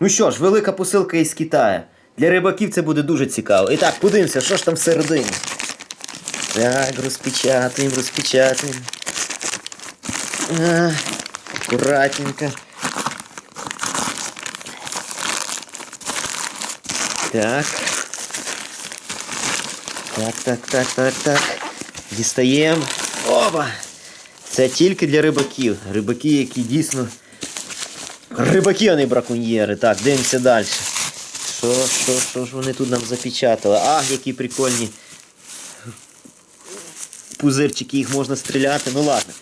Ну що ж, велика посилка із Китаю. Для рибаків це буде дуже цікаво. І так, подивимося, що ж там всередині. Так, розпечатаємо, розпечатаємо. А, акуратненько. Так. Так, так, так, так, так. Дістаємо. Опа! Це тільки для рибаків. Рибаки, які дійсно. Рибаки, а не браконьєри. Так, дивимося далі. Що, що, що ж вони тут нам запечатали? Ах, які прикольні пузирчики, їх можна стріляти. Ну ладно.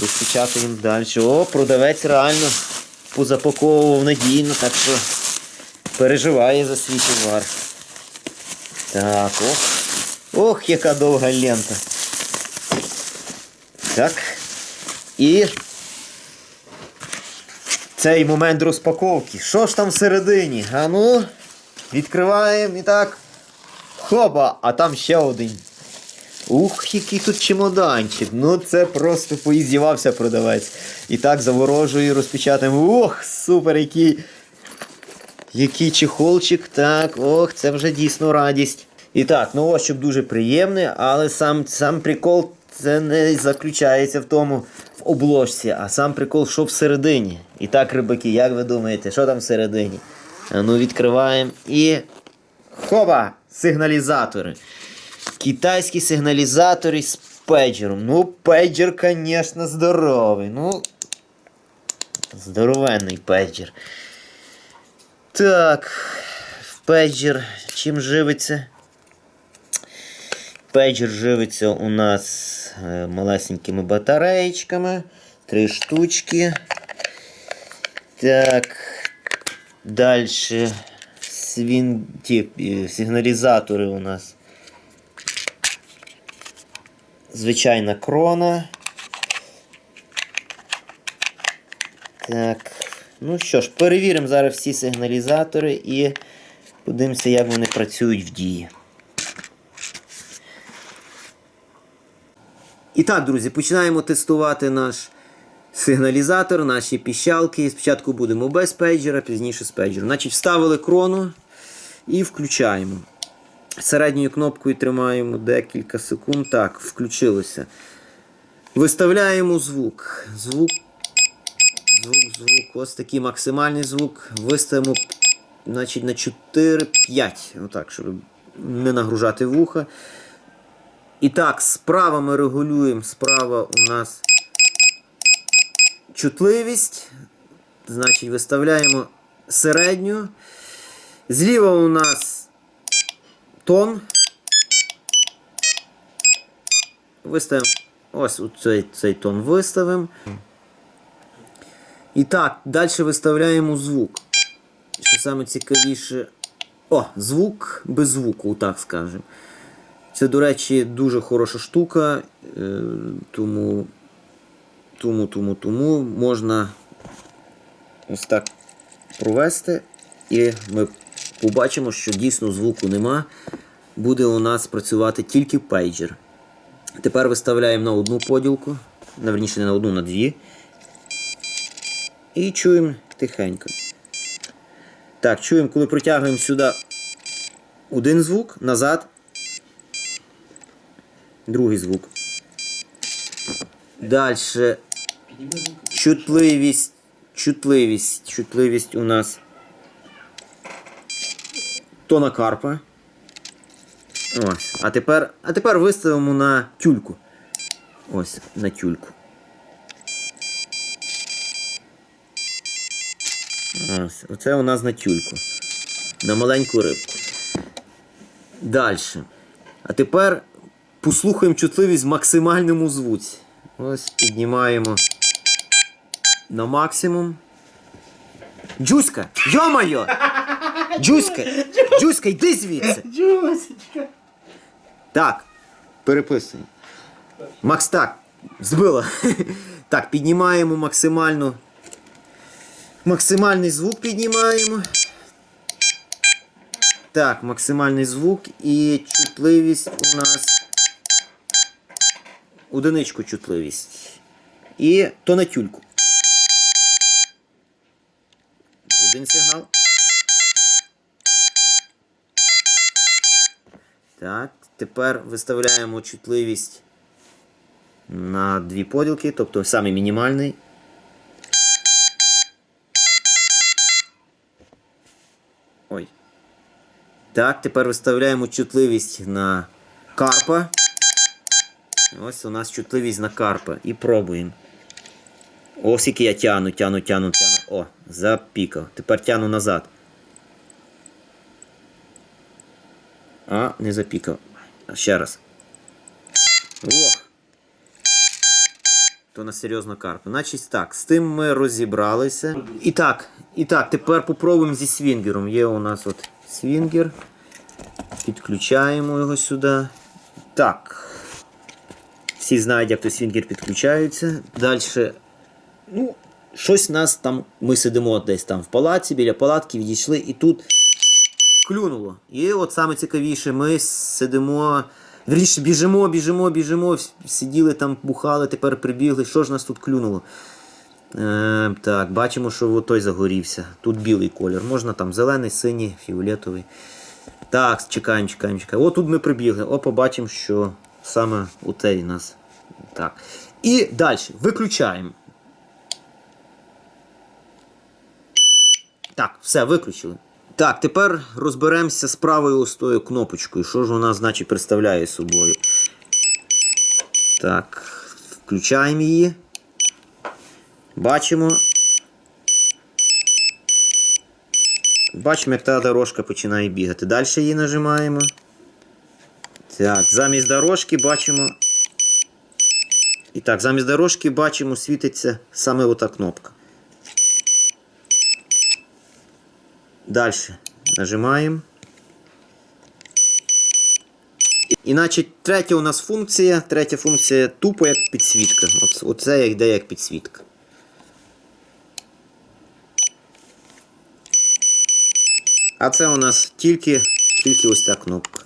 Розпечатуємо далі. О, продавець реально позапаковував надійно, так що переживає за свій товар. Так, ох. Ох, яка довга лента. Так. І цей момент розпаковки. Що ж там всередині? А ну, відкриваємо і так. Хоба, а там ще один. Ух, який тут чемоданчик. Ну це просто поїздівався продавець. І так заворожую розпечатаємо. Ох, супер, який. Який чехолчик, так, ох, це вже дійсно радість. І так, ну ось щоб дуже приємне, але сам, сам прикол це не заключається в тому обложці, а сам прикол, що всередині. І так, рибаки, як ви думаєте, що там всередині? Ну відкриваємо і. Хоба! Сигналізатори. Китайські сигналізатори з пейджером. Ну, пейджер, звісно, здоровий. Ну. Здоровенний пейджер. Так, пейджер чим живиться? Пейджер живиться у нас е, малесенькими батареєчками. Три штучки. Так. Далі свін... ті, е, сигналізатори у нас. Звичайна крона. Так. Ну що ж, перевіримо зараз всі сигналізатори і подивимося, як вони працюють в дії. І так, друзі, починаємо тестувати наш сигналізатор, наші піщалки. Спочатку будемо без пейджера, пізніше з пейджером. Значить, вставили крону і включаємо. Середньою кнопкою тримаємо декілька секунд. Так, включилося. Виставляємо звук. Звук Звук, звук, ось такий максимальний звук. Виставимо значить, на 4-5. Отак, щоб не нагружати вуха. І так, справа ми регулюємо. Справа у нас чутливість. Значить, виставляємо середню. Зліва у нас тон. Виставимо ось цей, цей тон виставимо. І так, далі виставляємо звук. Що саме цікавіше. О, звук без звуку, так скажемо. Це, до речі, дуже хороша штука. е, Тому, тому, тому, тому можна ось так провести. І ми побачимо, що дійсно звуку нема. Буде у нас працювати тільки пейджер. Тепер виставляємо на одну поділку. Верніше, не на одну, на дві. І чуємо тихенько. Так, чуємо, коли протягуємо сюди один звук, назад. Другий звук. Далі. Чутливість. Чутливість. Чутливість у нас. Тона карпа. Ось. А тепер, а тепер виставимо на тюльку. Ось, на тюльку. Ось, оце у нас на тюльку. На маленьку рибку. Далі. А тепер послухаємо чутливість в максимальному звуці. Ось піднімаємо на максимум. Джуська! Йо-моє! Джуська! Джуська, йди звідси! Джусечка. Так, переписуємо. Макс, так, збило. Так, піднімаємо максимально. Максимальний звук піднімаємо. Так, максимальний звук і чутливість у нас. Одиничку чутливість. І то на тюльку. один сигнал. Так, тепер виставляємо чутливість на дві поділки, тобто самий мінімальний. Ой. Так, тепер виставляємо чутливість на карпа. Ось у нас чутливість на карпа. І пробуємо. Ось який я тяну, тяну, тяну, тяну. О, запікав. Тепер тяну назад. А, не запікав. Ще раз. Ох. То на серйозно карпа. Значить так, з тим ми розібралися. І так, і так, тепер попробуємо зі свінгером. Є у нас от свінгер. Підключаємо його сюди. Так. Всі знають, як той свінгер підключається. Далі. Ну, щось нас там. Ми сидимо десь там в палаці, біля палатки, відійшли, і тут клюнуло. І от саме цікавіше, ми сидимо. Вірніше, біжимо, біжимо, біжимо. Сиділи там, бухали, тепер прибігли. Що ж нас тут клюнуло? Е, так, бачимо, що той загорівся. Тут білий колір. Можна там зелений, синій, фіолетовий. Так, чекаємо, чекаємо, чекаємо. О, тут ми прибігли. О, побачимо, що саме у цей нас. Так. І далі. Виключаємо. Так, все, виключили. Так, тепер розберемося з правою ось тою кнопочкою. Що ж вона, значить, представляє собою. Так, включаємо її. Бачимо. Бачимо, як та дорожка починає бігати. Далі її нажимаємо. Так, замість дорожки бачимо. І так, замість дорожки бачимо, світиться саме ота кнопка. Далі нажимаємо. І значить, третя у нас функція. Третя функція тупо як підсвітка. Оце йде як підсвітка. А це у нас тільки, тільки ось ця кнопка.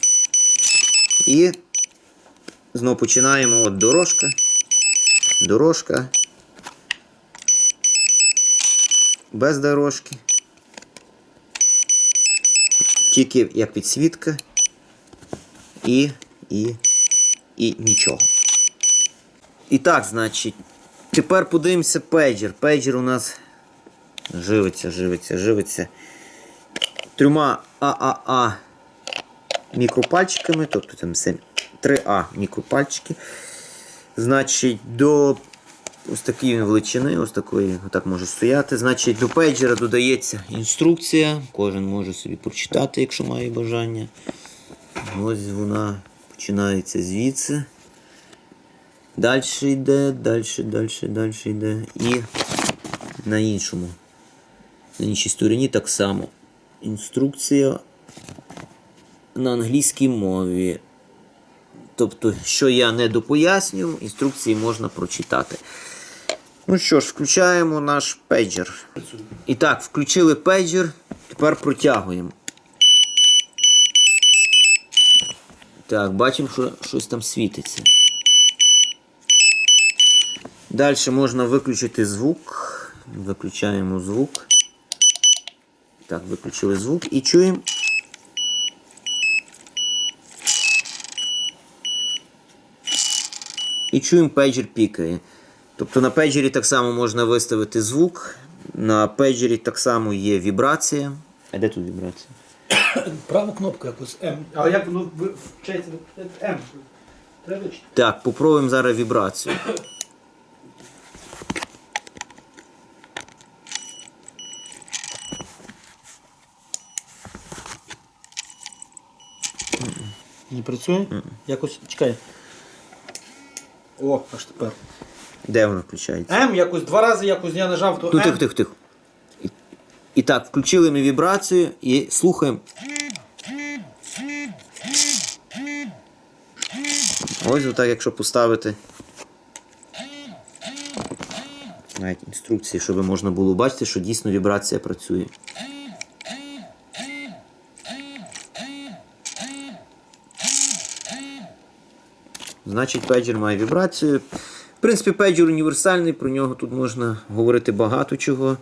І знову починаємо от дорожка. Дорожка. Без дорожки. Тільки як підсвітка. І, і, і нічого. І так, значить, тепер подивимося пейджер. Пейджер у нас живиться, живиться, живиться трьома ААА мікропальчиками, тобто там все 3А мікропальчики. Значить, до ось такої величини, ось такої, отак може стояти. Значить, до пейджера додається інструкція. Кожен може собі прочитати, якщо має бажання. Ось вона починається звідси. Далі йде, далі, далі, далі йде. І на іншому. На іншій стороні так само. Інструкція на англійській мові. Тобто, що я не допояснюю, інструкції можна прочитати. Ну що ж, включаємо наш пейджер. І так, включили пейджер, тепер протягуємо. Так, бачимо, що щось там світиться. Далі можна виключити звук. Виключаємо звук. Так, виключили звук і чуємо. І чуємо пейджер пікає. Тобто на пейджері так само можна виставити звук. На пейджері так само є вібрація. А де тут вібрація? Праву кнопку якусь М. Але як воно вчається М? Треба. Так, попробуємо зараз вібрацію. Не працює? Якось чекай. О, аж тепер. Де воно включається? М якось два рази якось я нажав, то Ну, тихо, тихо, тихо. І, і так, включили ми вібрацію і слухаємо. Ось отак, якщо поставити. Навіть інструкції, щоб можна було бачити, що дійсно вібрація працює. Значить, пейджер має вібрацію. В принципі, пейджер універсальний, про нього тут можна говорити багато чого.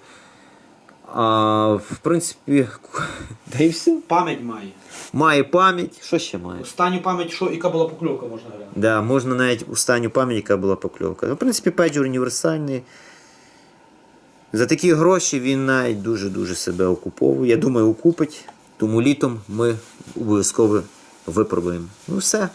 А, в принципі, та і все. Пам'ять має. Має пам'ять. Що ще має? Останню пам'ять, що яка була покльовка, можна глянути. Да, можна навіть останню пам'ять, яка була покльовка. Ну, В принципі, пейджер універсальний. За такі гроші він навіть дуже-дуже себе окуповує. Я думаю, окупить. Тому літом ми обов'язково випробуємо. Ну все.